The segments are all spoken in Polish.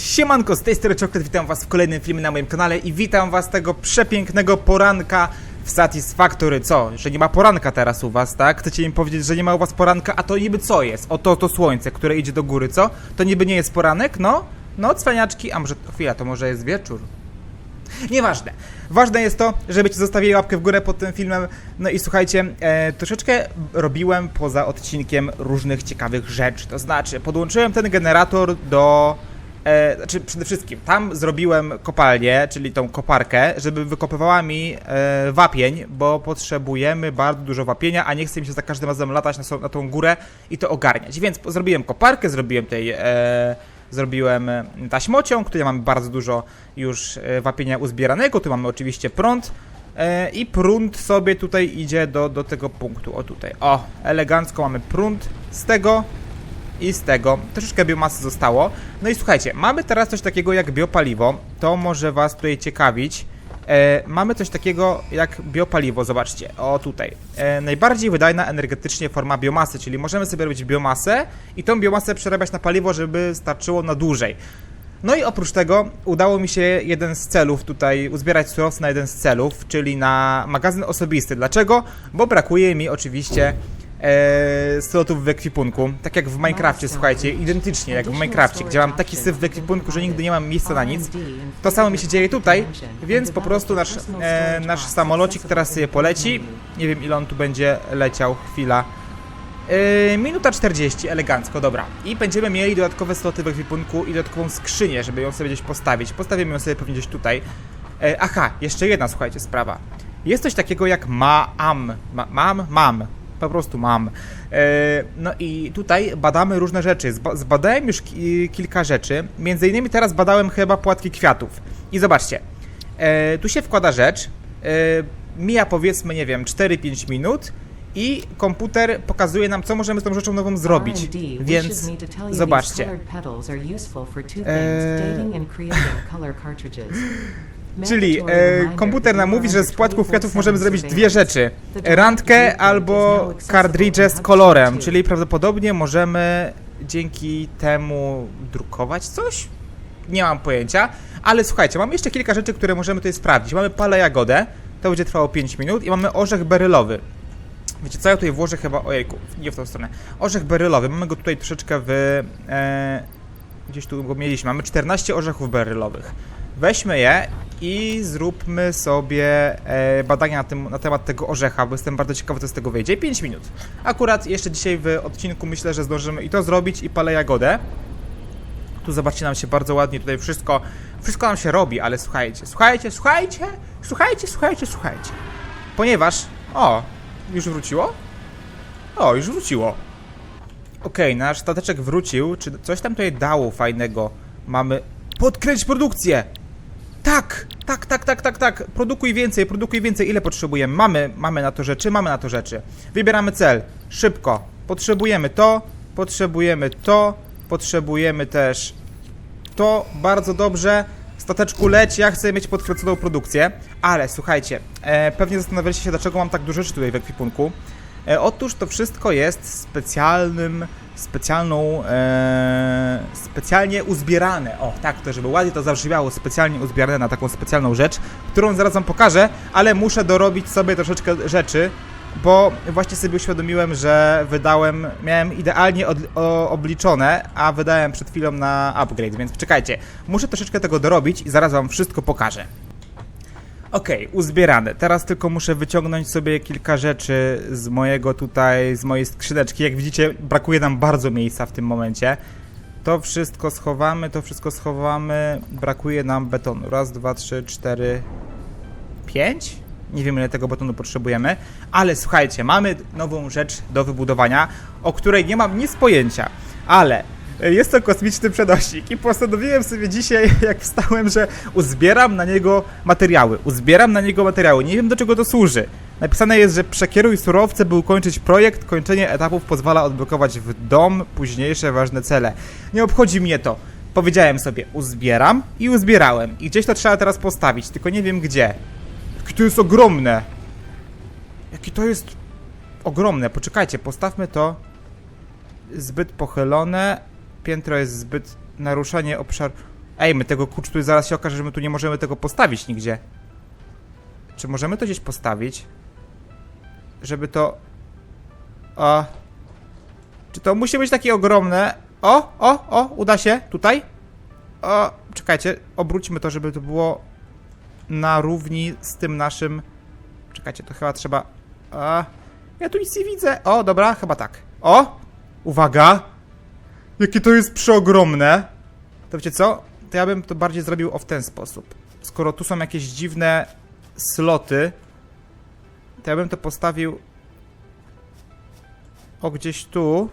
Siemanko, z tej strony Czoklet, witam was w kolejnym filmie na moim kanale i witam was tego przepięknego poranka w Satisfactory. Co? Że nie ma poranka teraz u was, tak? Chcecie mi powiedzieć, że nie ma u was poranka, a to niby co jest? Oto to słońce, które idzie do góry, co? To niby nie jest poranek? No? No, cwaniaczki, a może... Chwila, to może jest wieczór? Nieważne. Ważne jest to, żebyście zostawili łapkę w górę pod tym filmem. No i słuchajcie, e, troszeczkę robiłem poza odcinkiem różnych ciekawych rzeczy. To znaczy, podłączyłem ten generator do. E, znaczy, przede wszystkim tam zrobiłem kopalnię, czyli tą koparkę, żeby wykopywała mi e, wapień, bo potrzebujemy bardzo dużo wapienia, a nie chcę mi się za każdym razem latać na, na tą górę i to ogarniać. Więc zrobiłem koparkę, zrobiłem tej. E, zrobiłem taśmociąg, tutaj mamy bardzo dużo już e, wapienia uzbieranego, tu mamy oczywiście prąd e, i prąd sobie tutaj idzie do, do tego punktu, o tutaj, o, elegancko mamy prąd z tego i z tego, troszeczkę biomasy zostało, no i słuchajcie, mamy teraz coś takiego jak biopaliwo, to może was tutaj ciekawić, E, mamy coś takiego jak biopaliwo, zobaczcie, o tutaj. E, najbardziej wydajna energetycznie forma biomasy, czyli możemy sobie robić biomasę i tą biomasę przerabiać na paliwo, żeby starczyło na dłużej. No i oprócz tego udało mi się jeden z celów tutaj, uzbierać surowce na jeden z celów, czyli na magazyn osobisty. Dlaczego? Bo brakuje mi oczywiście e, slotów w ekwipunku. Tak jak w Minecrafcie, słuchajcie, identycznie jak w Minecrafcie, gdzie mam taki syf w ekwipunku, że nigdy nie mam miejsca na nic. To samo mi się dzieje tutaj, więc po prostu nasz, e, nasz samolocik teraz sobie poleci. Nie wiem ile on tu będzie leciał, chwila. E, minuta 40, elegancko, dobra. I będziemy mieli dodatkowe sloty w ekwipunku i dodatkową skrzynię, żeby ją sobie gdzieś postawić. Postawimy ją sobie pewnie gdzieś tutaj. E, aha, jeszcze jedna, słuchajcie, sprawa. Jest coś takiego jak mam. Ma, mam? Mam. Po prostu mam. E, no i tutaj badamy różne rzeczy. Zba zbadałem już ki kilka rzeczy. Między innymi teraz badałem chyba płatki kwiatów. I zobaczcie. E, tu się wkłada rzecz. E, mija powiedzmy, nie wiem, 4-5 minut. I komputer pokazuje nam, co możemy z tą rzeczą nową zrobić. Więc zobaczcie. Czyli e, komputer nam mówi, że z płatków kwiatów możemy zrobić dwie rzeczy. Randkę albo kartridże z kolorem, czyli prawdopodobnie możemy dzięki temu drukować coś? Nie mam pojęcia, ale słuchajcie, mamy jeszcze kilka rzeczy, które możemy tutaj sprawdzić. Mamy palę jagodę, to będzie trwało 5 minut i mamy orzech berylowy. Wiecie co, ja tutaj włożę chyba, ojejku, nie w tą stronę. Orzech berylowy, mamy go tutaj troszeczkę w... E, gdzieś tu go mieliśmy, mamy 14 orzechów berylowych. Weźmy je i zróbmy sobie e, badania na, tym, na temat tego orzecha, bo jestem bardzo ciekawy, co z tego wyjdzie. 5 minut. Akurat jeszcze dzisiaj w odcinku myślę, że zdążymy i to zrobić, i palę jagodę. Tu zobaczcie, nam się bardzo ładnie tutaj wszystko, wszystko nam się robi, ale słuchajcie, słuchajcie, słuchajcie, słuchajcie, słuchajcie, słuchajcie. Ponieważ, o, już wróciło? O, już wróciło. Okej, nasz stateczek wrócił. Czy coś tam tutaj dało fajnego? Mamy. Podkręć produkcję! Tak! Tak, tak, tak, tak, tak. Produkuj więcej, produkuj więcej. Ile potrzebujemy? Mamy, mamy na to rzeczy, mamy na to rzeczy. Wybieramy cel. Szybko. Potrzebujemy to, potrzebujemy to, potrzebujemy też to. Bardzo dobrze. Stateczku leć, ja chcę mieć podkręconą produkcję. Ale słuchajcie, e, pewnie zastanawialiście się, dlaczego mam tak dużo rzeczy tutaj w ekwipunku. E, otóż to wszystko jest specjalnym, specjalną, e, specjalnie uzbierane. O, tak, to żeby ładnie to zabrzmiało, specjalnie uzbierane na taką specjalną rzecz, którą zaraz wam pokażę, ale muszę dorobić sobie troszeczkę rzeczy, bo właśnie sobie uświadomiłem, że wydałem, miałem idealnie od, o, obliczone, a wydałem przed chwilą na upgrade, więc czekajcie, muszę troszeczkę tego dorobić i zaraz wam wszystko pokażę. Okej, uzbierane. Teraz tylko muszę wyciągnąć sobie kilka rzeczy z mojego tutaj, z mojej skrzyneczki. Jak widzicie, brakuje nam bardzo miejsca w tym momencie. To wszystko schowamy, to wszystko schowamy. Brakuje nam betonu. Raz, dwa, trzy, cztery, pięć? Nie wiem ile tego betonu potrzebujemy, ale słuchajcie, mamy nową rzecz do wybudowania, o której nie mam nic pojęcia, ale jest to kosmiczny przenośnik i postanowiłem sobie dzisiaj, jak wstałem, że uzbieram na niego materiały. Uzbieram na niego materiały. Nie wiem do czego to służy. Napisane jest, że przekieruj surowce, by ukończyć projekt. Kończenie etapów pozwala odblokować w dom późniejsze ważne cele. Nie obchodzi mnie to. Powiedziałem sobie, uzbieram i uzbierałem. I gdzieś to trzeba teraz postawić, tylko nie wiem gdzie. Jakie to jest ogromne. Jakie to jest ogromne. Poczekajcie, postawmy to zbyt pochylone. Piętro jest zbyt naruszanie obszaru. Ej, my tego kurczę, tu zaraz się okaże, że my tu nie możemy tego postawić nigdzie. Czy możemy to gdzieś postawić? Żeby to... O... Czy to musi być takie ogromne? O, o, o, uda się, tutaj. O, czekajcie, obróćmy to, żeby to było na równi z tym naszym... Czekajcie, to chyba trzeba... A, ja tu nic nie widzę. O, dobra, chyba tak. O, uwaga. Jakie to jest przeogromne. To wiecie co? To ja bym to bardziej zrobił o w ten sposób. Skoro tu są jakieś dziwne sloty, to ja bym to postawił o gdzieś tu.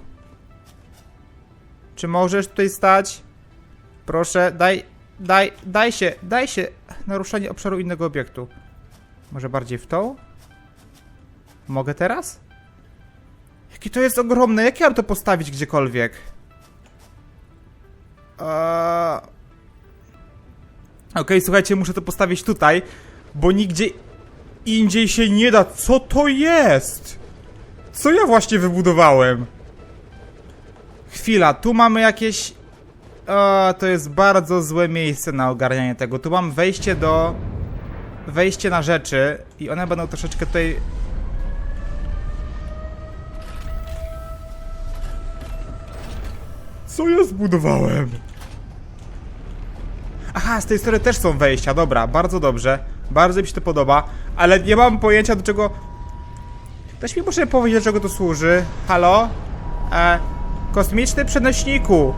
Czy możesz tutaj stać? Proszę, daj, daj, daj się, daj się. Naruszanie obszaru innego obiektu. Może bardziej w tą? Mogę teraz? Jakie to jest ogromne, jak ja mam to postawić gdziekolwiek? Eee... Okej, słuchajcie, muszę to postawić tutaj, bo nigdzie indziej się nie da. Co to jest? Co ja właśnie wybudowałem? Chwila, tu mamy jakieś... O, to jest bardzo złe miejsce na ogarnianie tego. Tu mam wejście do... Wejście na rzeczy i one będą troszeczkę tutaj... Co ja zbudowałem? Aha, z tej strony też są wejścia, dobra, bardzo dobrze. Bardzo mi się to podoba, ale nie mam pojęcia do czego... Ktoś mi może powiedzieć, do czego to służy. Halo? E, kosmiczny przenośniku.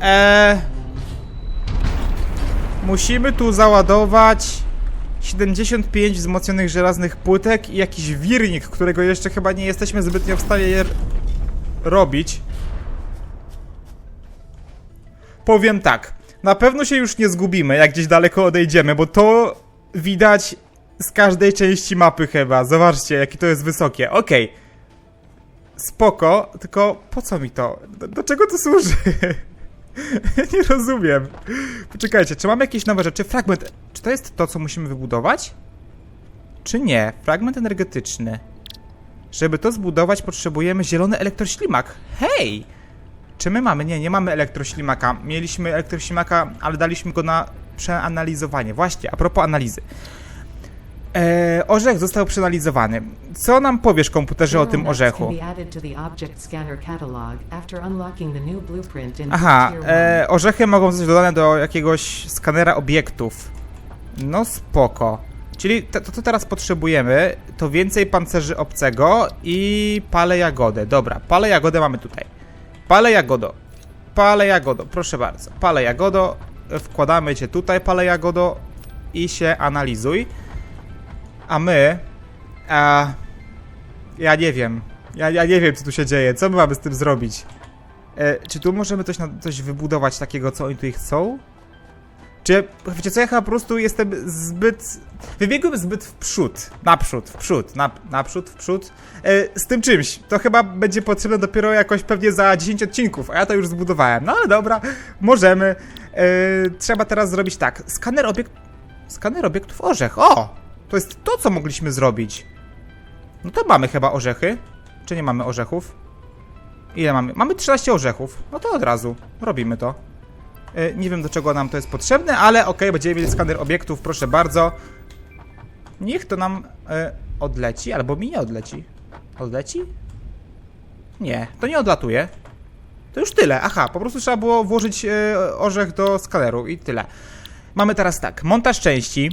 E, musimy tu załadować 75 wzmocnionych żelaznych płytek i jakiś wirnik, którego jeszcze chyba nie jesteśmy zbytnio w stanie robić. Powiem tak. Na pewno się już nie zgubimy, jak gdzieś daleko odejdziemy, bo to widać z każdej części mapy chyba. Zobaczcie, jakie to jest wysokie. Okej. Spoko, tylko po co mi to? Do, do czego to służy? nie rozumiem. Poczekajcie, czy mamy jakieś nowe rzeczy? Fragment. Czy to jest to, co musimy wybudować? Czy nie? Fragment energetyczny. Żeby to zbudować, potrzebujemy zielony elektroślimak. Hej! Czy my mamy? Nie, nie mamy elektroślimaka. Mieliśmy elektroślimaka, ale daliśmy go na przeanalizowanie. Właśnie, a propos analizy. Eee, orzech został przeanalizowany. Co nam powiesz, komputerze, o tym orzechu? Aha, e, orzechy mogą zostać dodane do jakiegoś skanera obiektów. No spoko. Czyli to, to, co teraz potrzebujemy, to więcej pancerzy obcego i palę jagodę. Dobra, palę jagodę mamy tutaj. Palę jagodo. Palę jagodo, proszę bardzo. Palę jagodo, wkładamy cię tutaj, palę jagodo i się analizuj. A my... A, ja nie wiem. Ja, ja nie wiem, co tu się dzieje. Co my mamy z tym zrobić? E, czy tu możemy coś, na, coś wybudować takiego, co oni tutaj chcą? Czy, wiecie co, ja chyba po prostu jestem zbyt... Wybiegłem zbyt w przód, naprzód, w przód, nap, naprzód, w przód, e, z tym czymś. To chyba będzie potrzebne dopiero jakoś pewnie za 10 odcinków, a ja to już zbudowałem. No ale dobra, możemy. E, trzeba teraz zrobić tak, skaner obiekt... Skaner obiektów orzech, o! To jest to, co mogliśmy zrobić. No to mamy chyba orzechy. Czy nie mamy orzechów? Ile mamy? Mamy 13 orzechów. No to od razu. Robimy to. E, Nie wiem do czego nam to jest potrzebne, ale okej, będziemy mieli skaner obiektów, proszę bardzo. Niech to nam e, odleci, albo mi nie odleci. Odleci? Nie, to nie odlatuje. To już tyle. Aha, po prostu trzeba było włożyć e, orzech do skaneru i tyle. Mamy teraz tak, montaż części.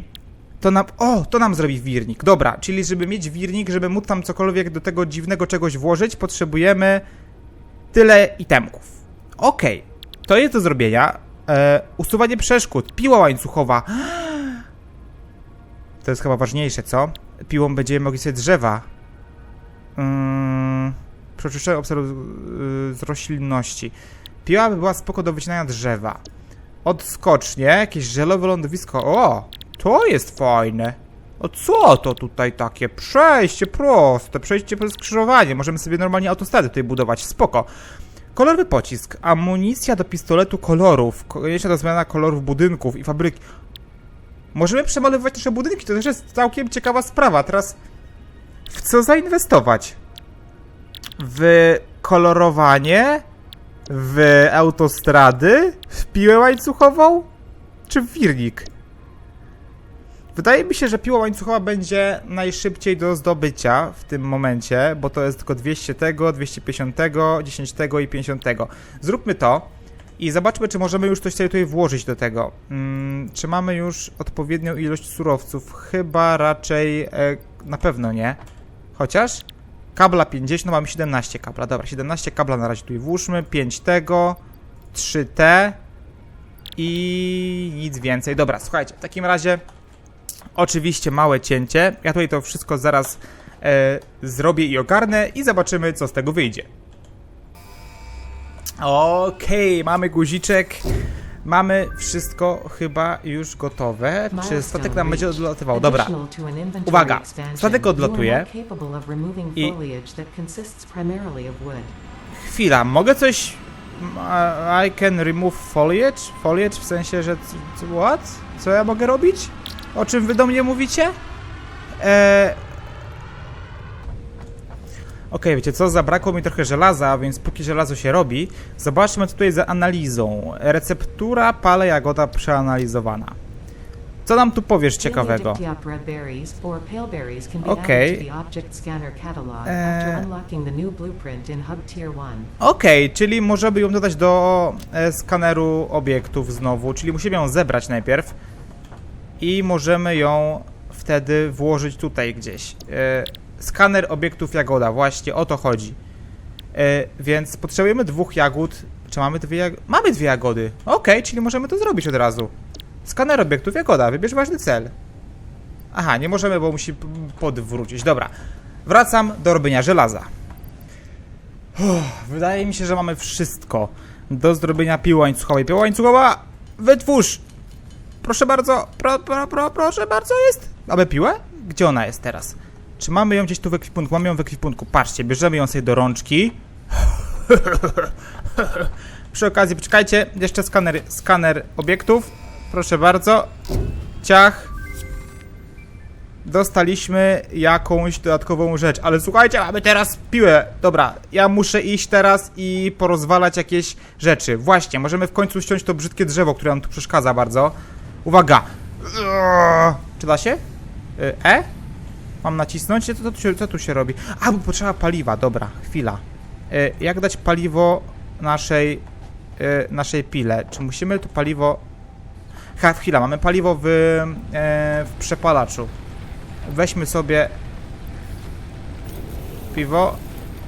To nam, o, to nam zrobi wirnik. Dobra, czyli żeby mieć wirnik, żeby móc tam cokolwiek do tego dziwnego czegoś włożyć, potrzebujemy tyle itemków. Okej, to jest do zrobienia. E, usuwanie przeszkód, piła łańcuchowa. To jest chyba ważniejsze, co? Piłą będziemy mogli sobie drzewa. Yy, Przeczyszczenie obserw yy, z roślinności. Piła by była spoko do wycinania drzewa. Odskocznie, jakieś żelowe lądowisko. O, to jest fajne. O co to tutaj takie? Przejście proste, przejście przez skrzyżowanie. Możemy sobie normalnie autostrady tutaj budować, spoko. Kolorowy pocisk, amunicja do pistoletu kolorów, konieczna do zmiana kolorów budynków i fabryki. Możemy przemalowywać nasze budynki, to też jest całkiem ciekawa sprawa. Teraz w co zainwestować? W kolorowanie, w autostrady, w piłę łańcuchową, czy w wirnik? Wydaje mi się, że piła łańcuchowa będzie najszybciej do zdobycia w tym momencie, bo to jest tylko 200 tego, 250, 10 tego i 50. Zróbmy to i zobaczmy, czy możemy już coś tutaj włożyć do tego. Mm, czy mamy już odpowiednią ilość surowców? Chyba raczej, e, na pewno nie. Chociaż kabla 50, no mamy 17 kabla. Dobra, 17 kabla na razie tutaj włóżmy, 5 tego, 3 te i nic więcej. Dobra, słuchajcie, w takim razie oczywiście małe cięcie. Ja tutaj to wszystko zaraz e, zrobię i ogarnę i zobaczymy, co z tego wyjdzie. Okej, mamy guziczek. Mamy wszystko chyba już gotowe. Czy statek nam będzie odlatywał? Dobra. Uwaga, statek odlatuje. I- Chwila, mogę coś... m- I can remove foliage? Foliage w sensie, że... What? Co ja mogę robić? O czym wy do mnie mówicie? Eee... Okej, wiecie co? Zabrakło mi trochę żelaza, więc póki żelazo się robi, zobaczmy tutaj za analizą. Receptura pale jagoda przeanalizowana. Co nam tu powiesz ciekawego? Okej. Eee. Okej, czyli możemy ją dodać do e, skaneru obiektów znowu, czyli musimy ją zebrać najpierw i możemy ją wtedy włożyć tutaj gdzieś. E, skaner obiektów jagoda, właśnie o to chodzi. E, więc potrzebujemy dwóch jagód. Czy mamy dwie jagody? Mamy dwie jagody. Okej, czyli możemy to zrobić od razu. Skaner obiektów jagoda, wybierz ważny cel. Aha, nie możemy, bo musi podwrócić. Dobra, wracam do robienia żelaza. Uff, wydaje mi się, że mamy wszystko do zrobienia piły łańcuchowej. Piła łańcuchowa, wytwórz! Proszę bardzo, pro, pro, pro, proszę bardzo, jest. Mamy piłę? Gdzie ona jest teraz? Czy mamy ją gdzieś tu w ekwipunku? Mamy ją w ekwipunku. Patrzcie, bierzemy ją sobie do rączki. Przy okazji, poczekajcie, jeszcze skaner, skaner obiektów. Proszę bardzo. Ciach. Dostaliśmy jakąś dodatkową rzecz, ale słuchajcie, mamy teraz piłę. Dobra, ja muszę iść teraz i porozwalać jakieś rzeczy. Właśnie, możemy w końcu ściąć to brzydkie drzewo, które nam tu przeszkadza bardzo. Uwaga! Czy da się? Y, E? Mam nacisnąć? Co, co, co tu się robi? A, bo potrzeba paliwa, dobra, chwila. Y, Jak dać paliwo naszej, y, naszej pile? Czy musimy to paliwo... Ha, chwila, mamy paliwo w, w przepalaczu. Weźmy sobie piwo,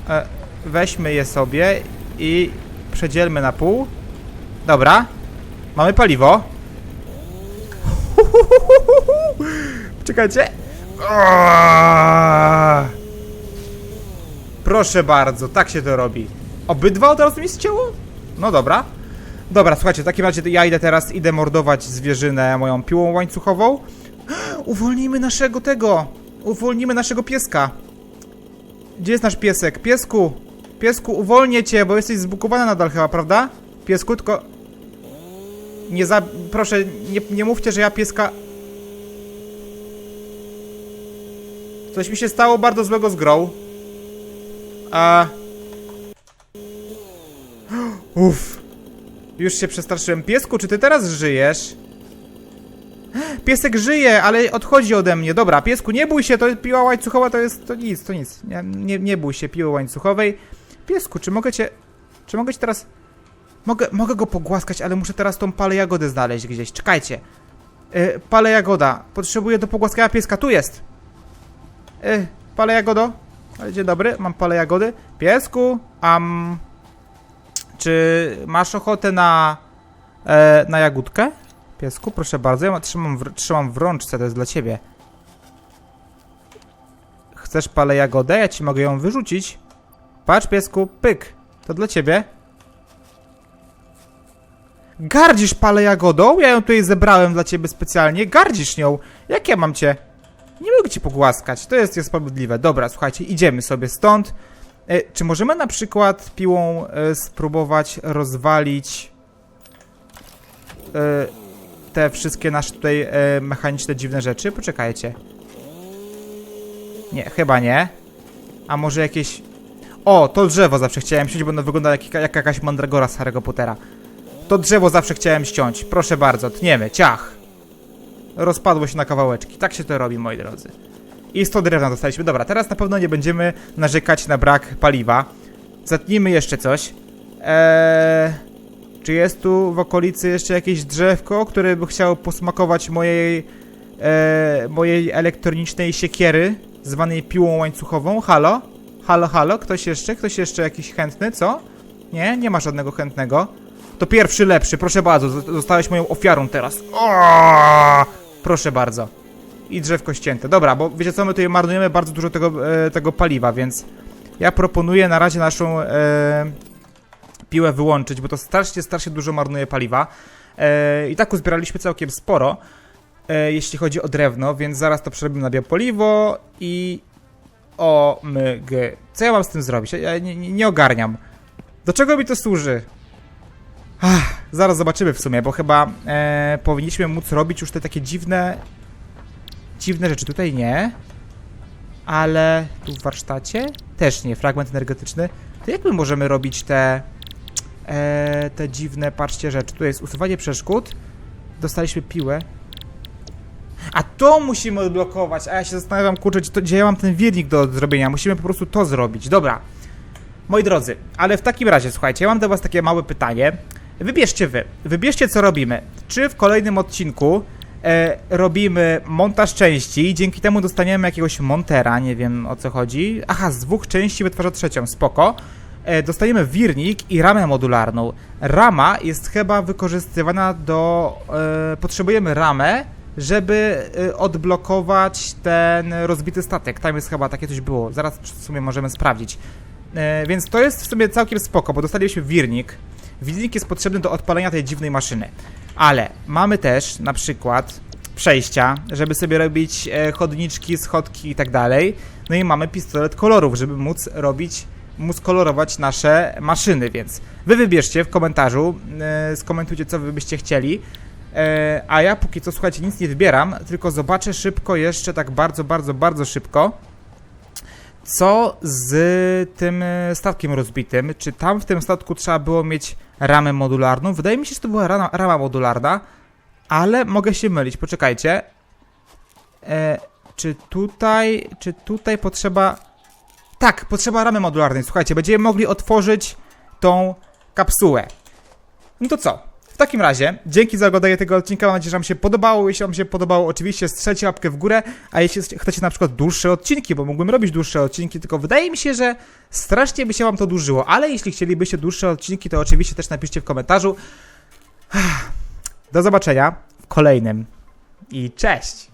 e, weźmy je sobie i przedzielmy na pół. Dobra, mamy paliwo. Czekajcie. Proszę bardzo, tak się to robi. Obydwa od razu mi ścięło? No dobra. Dobra, słuchajcie, w takim razie ja idę teraz, idę mordować zwierzynę moją piłą łańcuchową. Uwolnijmy naszego tego! Uwolnimy naszego pieska! Gdzie jest nasz piesek? Piesku! Piesku, uwolnię cię, bo jesteś zbukowany nadal chyba, prawda? Piesku, tylko... Nie za... Proszę, nie, nie mówcie, że ja pieska... Coś mi się stało bardzo złego z grą. A... Uff. Już się przestraszyłem. Piesku, czy ty teraz żyjesz? Piesek żyje, ale odchodzi ode mnie. Dobra, piesku, nie bój się, to piła łańcuchowa to jest, to nic, to nic. Nie, nie, nie bój się piły łańcuchowej. Piesku, czy mogę cię, czy mogę cię teraz... Mogę, mogę go pogłaskać, ale muszę teraz tą palę jagody znaleźć gdzieś. Czekajcie. Y, palę jagoda. Potrzebuję do pogłaskania pieska. Tu jest. Y, palę jagodo. Dzień dobry, mam palę jagody. Piesku, am... Czy masz ochotę na... E, na jagódkę? Piesku, proszę bardzo, ja ma- trzymam w, trzymam w rączce, to jest dla ciebie. Chcesz palę jagodę? Ja ci mogę ją wyrzucić. Patrz, piesku, pyk. To dla ciebie. Gardzisz palę jagodą? Ja ją tutaj zebrałem dla ciebie specjalnie. Gardzisz nią. Jak ja mam cię? Nie mogę cię pogłaskać. To jest niesprawiedliwe. Dobra, słuchajcie, idziemy sobie stąd. E, czy możemy na przykład piłą e, spróbować rozwalić e, te wszystkie nasze tutaj e, mechaniczne dziwne rzeczy? Poczekajcie. Nie, chyba nie. A może jakieś... O, to drzewo zawsze chciałem ściąć, bo ono wygląda jak, jak jakaś mandragora z Harry'ego Pottera. To drzewo zawsze chciałem ściąć. Proszę bardzo, tniemy, ciach. Rozpadło się na kawałeczki. Tak się to robi, moi drodzy. I 100 drewna dostaliśmy. Dobra, teraz na pewno nie będziemy narzekać na brak paliwa. Zatnijmy jeszcze coś. Eee, czy jest tu w okolicy jeszcze jakieś drzewko, które by chciało posmakować mojej, e, mojej elektronicznej siekiery, zwanej piłą łańcuchową? Halo? Halo, halo? Ktoś jeszcze? Ktoś jeszcze jakiś chętny, co? Nie? Nie ma żadnego chętnego. To pierwszy lepszy, proszę bardzo, zo- zostałeś moją ofiarą teraz. O! Proszę bardzo. I drzewko ścięte. Dobra, bo wiecie co, my tutaj marnujemy bardzo dużo tego, e, tego paliwa, więc ja proponuję na razie naszą e, piłę wyłączyć, bo to strasznie, strasznie dużo marnuje paliwa. E, I tak uzbieraliśmy całkiem sporo, e, jeśli chodzi o drewno, więc zaraz to przerobimy na biopaliwo i o myg. Co ja mam z tym zrobić? Ja- nie, nie ogarniam. Do czego mi to służy? Ach, zaraz zobaczymy w sumie, bo chyba e, powinniśmy móc robić już te takie dziwne dziwne rzeczy. Tutaj nie. Ale tu w warsztacie też nie. Fragment energetyczny. To jak my możemy robić te e, te dziwne, patrzcie, rzeczy? Tu jest usuwanie przeszkód. Dostaliśmy piłę. A to musimy odblokować. A ja się zastanawiam, kurczę, gdzie to- gdzie ja mam ten wirnik do zrobienia. Musimy po prostu to zrobić. Dobra. Moi drodzy, ale w takim razie, słuchajcie, ja mam do was takie małe pytanie. Wybierzcie wy. Wybierzcie, co robimy. Czy w kolejnym odcinku e, robimy montaż części i dzięki temu dostaniemy jakiegoś montera, nie wiem o co chodzi. Aha, z dwóch części wytwarza trzecią, spoko. E, dostaniemy wirnik i ramę modularną. Rama jest chyba wykorzystywana do... E, potrzebujemy ramę, żeby e, odblokować ten rozbity statek. Tam jest chyba takie coś było. Zaraz w sumie możemy sprawdzić. E, więc to jest w sumie całkiem spoko, bo dostaliśmy wirnik. Wirnik jest potrzebny do odpalenia tej dziwnej maszyny. Ale mamy też na przykład przejścia, żeby sobie robić e, chodniczki, schodki i tak dalej. No i mamy pistolet kolorów, żeby móc robić, móc kolorować nasze maszyny, więc wy wybierzcie w komentarzu, e, skomentujcie co wy byście chcieli. E, a ja póki co, słuchajcie, nic nie wybieram, tylko zobaczę szybko jeszcze, tak bardzo, bardzo, bardzo szybko, co z tym statkiem rozbitym? Czy tam w tym statku trzeba było mieć ramę modularną? Wydaje mi się, że to była rama, rama modularna, ale mogę się mylić. Poczekajcie. E, czy tutaj, czy tutaj potrzeba... Tak, potrzeba ramy modularnej. Słuchajcie, będziemy mogli otworzyć tą kapsułę. No to co? W takim razie, dzięki za oglądanie tego odcinka, mam nadzieję, że Wam się podobało. Jeśli Wam się podobało, oczywiście strzelcie łapkę w górę, a jeśli chcecie na przykład dłuższe odcinki, bo mógłbym robić dłuższe odcinki, tylko wydaje mi się, że strasznie by się Wam to dłużyło, ale jeśli chcielibyście dłuższe odcinki, to oczywiście też napiszcie w komentarzu. Do zobaczenia w kolejnym i cześć!